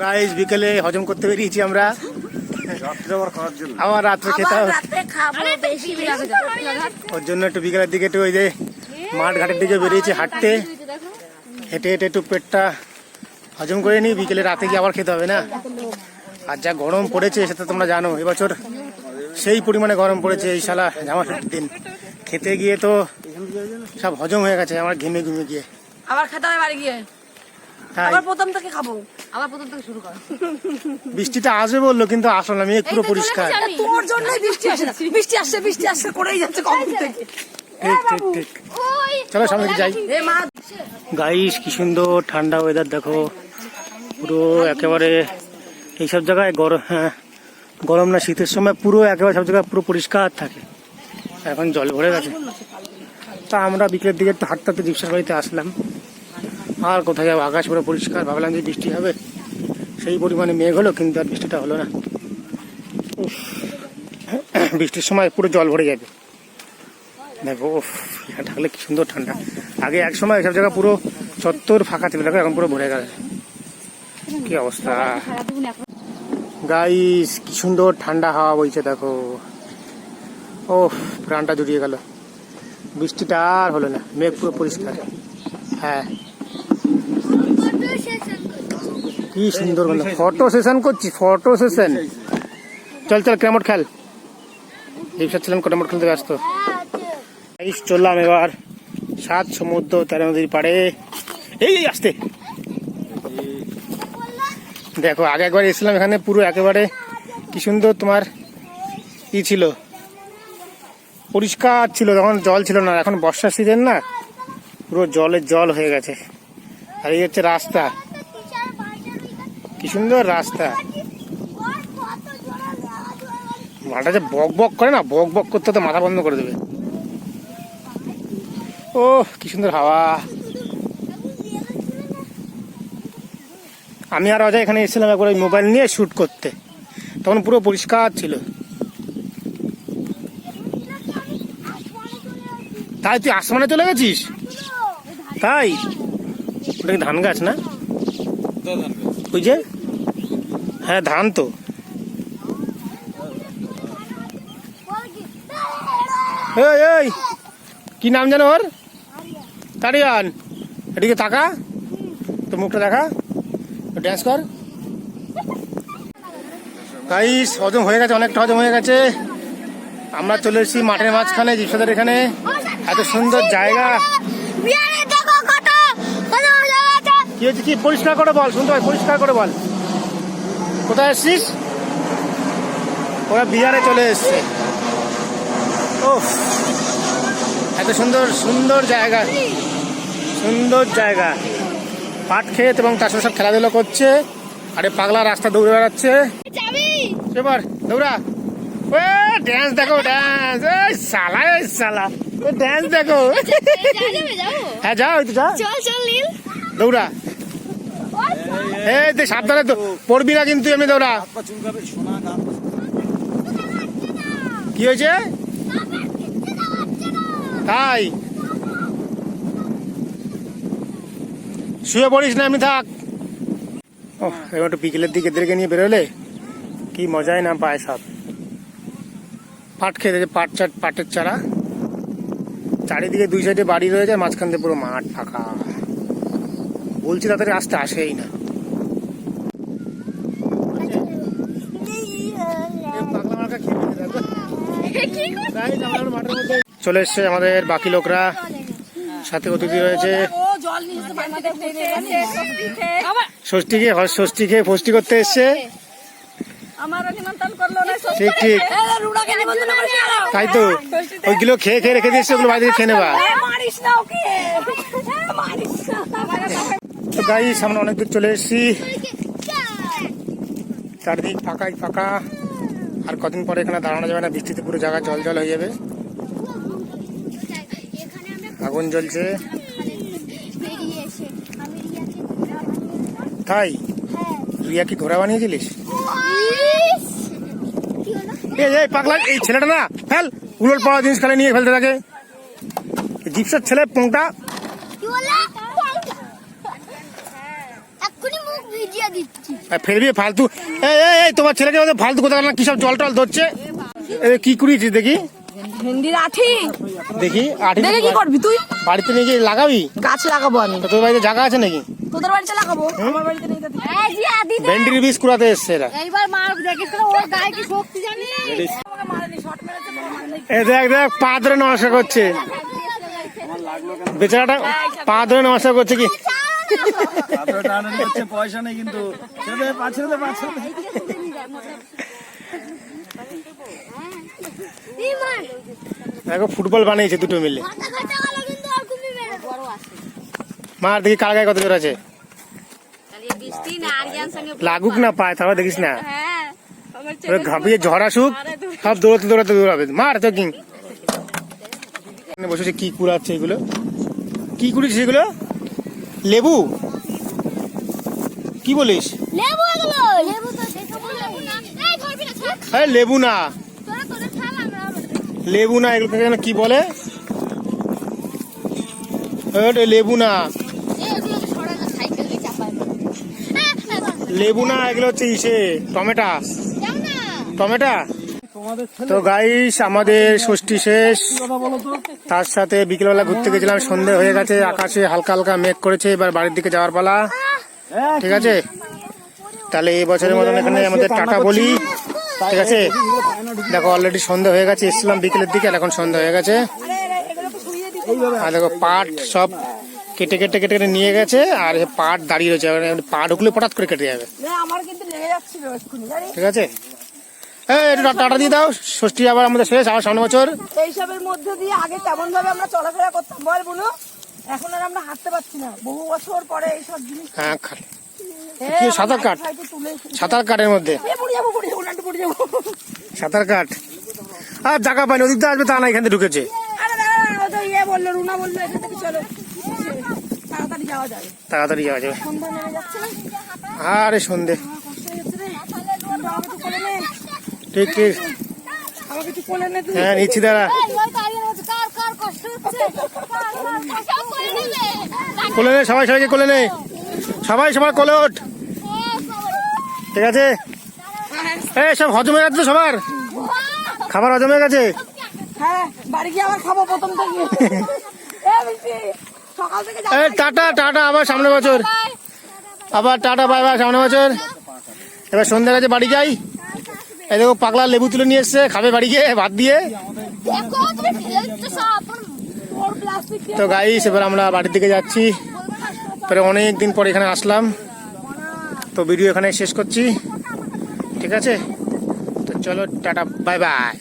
Guys বিকেলে হজম করতে বেরিয়েছি আমরা। আবার রাত্রে খেতে হবে। ওর জন্য একটু বিকেলের দিকে একটু ওই যে মাঠ ঘাটের দিকে বেরিয়েছি হাঁটতে। হেঁটে হেঁটে একটু পেটটা হজম করে নিই। বিকেলে রাতে গিয়ে আবার খেতে হবে না? আর যা গরম পড়েছে সেটা তোমরা জানো। এবছর সেই পরিমাণে গরম পড়েছে এই শালা জামা ষষ্ঠীর দিন। খেতে গিয়ে তো সব হজম হয়ে গেছে আমার ঘেমে ঘুমে গিয়ে। আবার খেতে হবে বাড়ি গিয়ে? আবার প্রথম থেকে খাব। আবার প্রথম থেকে শুরু করো। বৃষ্টিটা আসবে বলল কিন্তু আসলো না মেঘ পুরো পরিষ্কার। তোর জন্যই বৃষ্টি আসে না। বৃষ্টি আসছে বৃষ্টি আসছে করেই যাচ্ছে কখন থেকে। ঠিক ঠিক। ঠিক চলো সামনে যাই। গাইস কি সুন্দর ঠান্ডা ওয়েদার দেখো। পুরো একেবারে এইসব জায়গায় গরম হ্যাঁ গরম না শীতের সময় পুরো একেবারে সব জায়গায় পুরো পরিষ্কার থাকে। এখন জল ভরে গেছে। তা আমরা বিকেলের দিকে একটু হাঁটতে হাঁটতে রিক্সার বাড়িতে আসলাম। আর কোথায় যাব? আকাশ পুরো পরিষ্কার, ভাবলাম যে বৃষ্টি হবে। সেই পরিমাণে মেঘ হলো, কিন্তু আর বৃষ্টিটা হলো না। বৃষ্টির সময় পুরো জল ভরে যাবে। দেখো এখানে থাকলে কি সুন্দর ঠান্ডা। আগে এক সময় এসব জায়গা পুরো চত্বর ফাঁকা ছিল, দেখো, এখন পুরো ভরে গেছে কি অবস্থা? গাইস, কি সুন্দর ঠান্ডা হাওয়া বইছে, দেখো। ও প্রাণটা জুড়িয়ে গেল। বৃষ্টিটা আর হলো না, মেঘ পুরো পরিষ্কার। হ্যাঁ। কি সুন্দর মানে ফটো সেশন করছি ফটো সেশন চল চল ক্যামট খেল। দীপসার ছিলাম ক্যামট খেলতে ব্যস্ত। চললাম এবার। সাত, সমুদ্র, তেরো নদীর পাড়ে। এই এই, আসতে। দেখো, আগে একবার এসেছিলাম এখানে, পুরো একেবারে কি সুন্দর তোমার ই ছিল। পরিষ্কার ছিল, তখন জল ছিল না, এখন বর্ষার সিজন না, পুরো জলের জল হয়ে গেছে। আর এই হচ্ছে রাস্তা। কি সুন্দর রাস্তা। মালটা যে বক বক করে না, বক বক করতে তো মাথা বন্ধ করে দেবে। ও কি সুন্দর হাওয়া। আমি আর অজয় এখানে এসেছিলাম একবার ওই মোবাইল নিয়ে শ্যুট করতে। তখন পুরো পরিষ্কার ছিল। তাই তুই আসমানে চলে গেছিস? তাই? ওটা ধান গাছ না? যে হ্যাঁ ধান তো। এই কি নাম জানো ওর? তারিয়ান। এদিকে তাকা। তো মুখটা দেখা। ড্যান্স কর। গাইস হজম হয়ে গেছে, অনেকটা হজম হয়ে গেছে। আমরা চলে এসেছি মাঠের মাঝখানে, জিপসাদের এখানে। এত সুন্দর জায়গা। কি হচ্ছে কি? পরিষ্কার করে বল শুনতে পাই পরিষ্কার করে বল। কোথায় এসছিস ওরা বিহারে চলে এসছে। ও এত সুন্দর সুন্দর জায়গা। সুন্দর জায়গা। পাট ক্ষেত এবং তার সাথে সব খেলাধুলা করছে। আরে পাগলা রাস্তা দৌড়ে বেড়াচ্ছে। এবার দৌড়া। ও ড্যান্স দেখো ড্যান্স এই সালা এই সালা ও ড্যান্স দেখো। হ্যাঁ যাও ওই তো যা চল চল নীল। দৌড়া। এই তো সাবধানে তো। পড়বি না কিন্তু এমনি দৌড়া কি হয়েছে? তাই। শুয়ে পড়িস না, এমনি থাক। ও এবার একটু বিকেলের দিকে এদেরকে নিয়ে বেরোলে, কি মজাই না পায় সব। পাট খেতে পাট চাট, পাটের চারা। চারিদিকে দুই সাইডে বাড়ি রয়েছে মাঝখান দিয়ে পুরো মাঠ ফাঁকা। বলছি তাদের আসতে আসেই না। চলে এসছে আমাদের বাকি লোকরা। সাথে অতিথি রয়েছে। ষষ্ঠী খেয়ে ষষ্ঠী খেয়ে ফষ্টি করতে এসছে। ঠিক ঠিক। তাই তো, ওইগুলো খেয়ে খেয়ে রেখে ওগুলো খেয়ে সামনে অনেক দূর চলে এসেছি। চারদিক ফাঁকাই ফাঁকা। আর কদিন পরে এখানে দাঁড়ানো যাবে না, বৃষ্টিতে পুরো জায়গা জল জল হয়ে যাবে। আগুন জ্বলছে। তাই? রিয়া কি ঘোড়া বানিয়েছিলিস? এই পাগলা, এই ছেলেটা না, ফেল উলট পড়া জিনিস খালে নিয়ে ফেলতে থাকে। জিপসার ছেলে, পোংটা কি হলো এক্ষুনি মুখ ভিজিয়ে দিচ্ছি। আর ফেলবি ফালতু। এই তোমার ছেলেকে ফালতু কোথাও না কি সব জল টল ধরছে? কি করিয়েছিস দেখি? ভেন্ডির আঠি। দেখি আঠি দেখে কি করবি তুই? বাড়িতে নিয়ে গিয়ে লাগাবি? গাছ লাগাবো আমি। তো তোর বাড়িতে জায়গা আছে নাকি? তোদের বাড়িতে লাগাবো। আমার বাড়িতে নেই দাদি। এই যে আদি ভেন্ডির বীজ কুড়াতে এসছে এরা। এইবার মার দেখিস ওর গায়ে কি শক্তি জানি আমাকে মারেনি শর্ট মেরেছে বড় মারেনি এ দেখ দেখ পা ধরে নমস্কার করছে। বেচারাটা পা ধরে নমস্কার করছে কি? মার দেখো, ফুটবল বানিয়েছে দুটো মিলে। মেরে দেখি কার গায়ে কত জোর আছে। তাহলে লাগুক না পায়, তারপর দেখিস না। ঘাপিয়ে ঝড় আসুক, সব দৌড়াতে দৌড়াতে দৌড়াবে। মার তো কিং বসেছে কি কুড়াচ্ছে এগুলো? কি কুড়িয়েছিস এগুলো লেবু? কি বলিস? লেবু এগুলো তো হ্যাঁ লেবু না। লেবু না এগুলো যেন কি বলে? লেবু না। চাপায় হ্যাঁ লেবু না এগুলো হচ্ছে ইসে টমেটা। টমেটা? তো গাইস আমাদের ষষ্ঠী শেষ। তার সাথে বিকেলবেলা ঘুরতে গেছিলাম সন্ধে হয়ে গেছে আকাশে হালকা হালকা মেঘ করেছে এবার বাড়ির দিকে যাওয়ার পালা। ঠিক আছে? তাহলে এই বছরের মতন এখানে আমাদের টাটা বলি। ঠিক আছে? দেখো অলরেডি সন্ধে হয়ে গেছে এসেছিলাম বিকেলের দিকে আর এখন সন্ধে হয়ে গেছে। আর দেখো পাট সব কেটে কেটে কেটে কেটে নিয়ে গেছে আর পাট দাঁড়িয়ে রয়েছে। পা ঢুকলে পটাত করে কেটে যাবে। ঠিক আছে? টাটা দিয়ে দাও। ষষ্ঠী আবার আমাদের শেষ আবার সামনে বছর। এইসবের মধ্যে দিয়ে আগে কেমন ভাবে আমরা চলাফেরা করতাম বল বুনু। এখন আর আমরা হাঁটতে পারছি না। বহু বছর পরে এইসব জিনিস হ্যাঁ সাঁতার কাট? সাঁতার কাটের মধ্যে। সাঁতার কাট। আর জায়গা দিয়ে আসবে তা না এখান থেকে ঢুকেছে। ইয়ে থেকে চলো। তাড়াতাড়ি যাওয়া যাবে। আরে সন্ধে কষ্ট হয়ে যাচ্ছে রে কিন্তু আমাকে তো কোলে নে ঠিক ঠিক। হ্যাঁ নিচ্ছি দাঁড়া। কোলে নে সবাই সবাইকে কোলে নে। সবাই সবার কোলে ওঠ। ঠিক আছে? এই সব হজম হয়ে গেছে সবার। খাবার হজম হয়ে গেছে? হ্যাঁ টাটা টাটা আবার সামনে বছর। আবার টাটা বাই বাই সামনে বছর। এবার সন্ধ্যা গেছে বাড়ি যাই। এই দেখো পাগলা লেবু তুলে নিয়ে এসছে খাবে বাড়ি গিয়ে ভাত দিয়ে। তো গাই এবার আমরা বাড়ির দিকে যাচ্ছি। পরে অনেক দিন পর এখানে আসলাম। তো ভিডিও এখানে শেষ করছি। ঠিক আছে? তো চলো টাটা বাই বাই